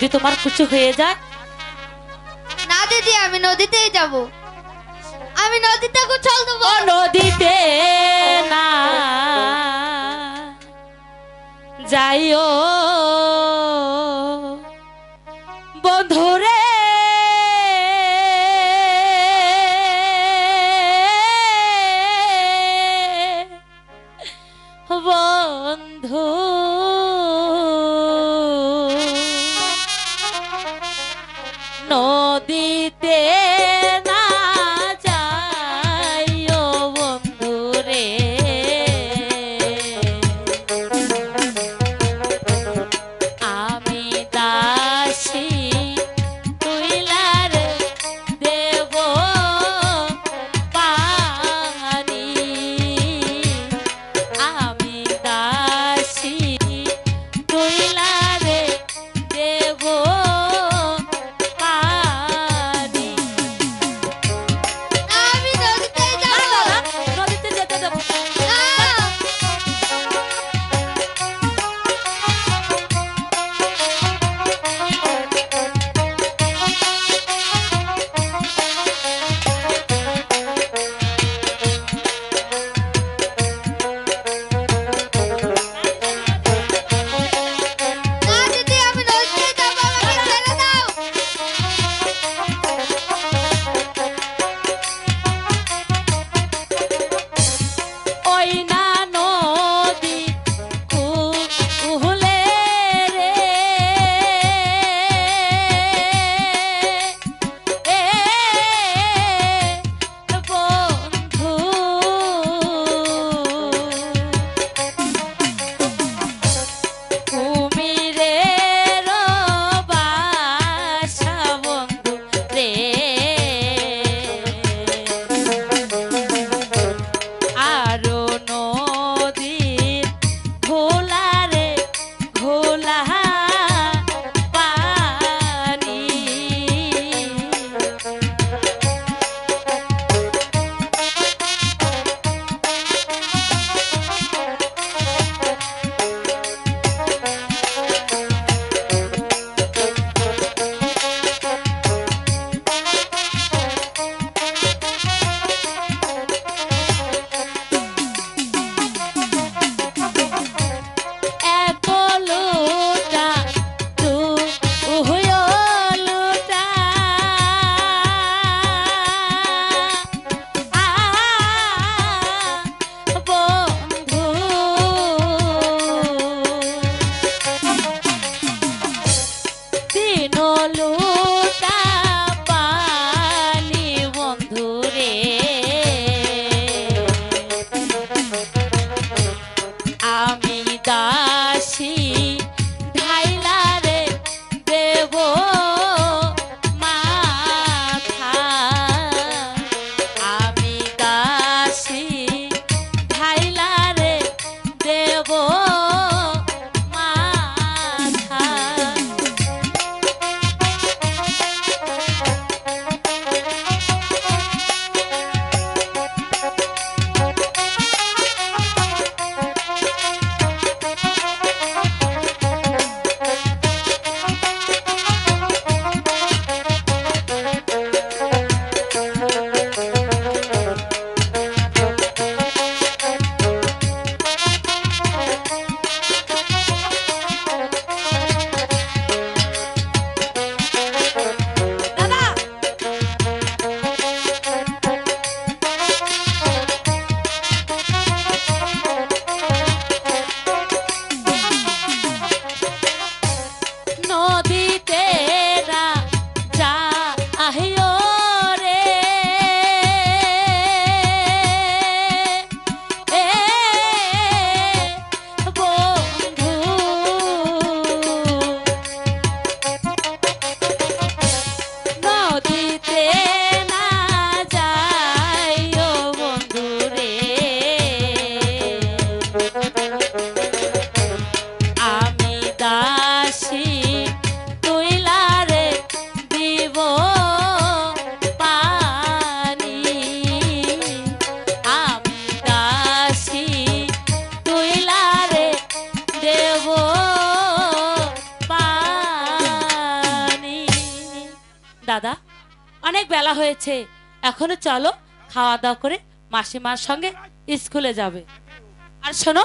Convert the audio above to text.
যে তোমার কিছু হয়ে যায়। না দিদি আমি নদীতেই যাব। আমি নদীতে গোছল দেবো। নদীতে না। যাইও দাদা, অনেক বেলা হয়েছে। এখনও চলো খাওয়া দাওয়া করে মাসিমার সঙ্গে স্কুলে যাবে। আর শোনো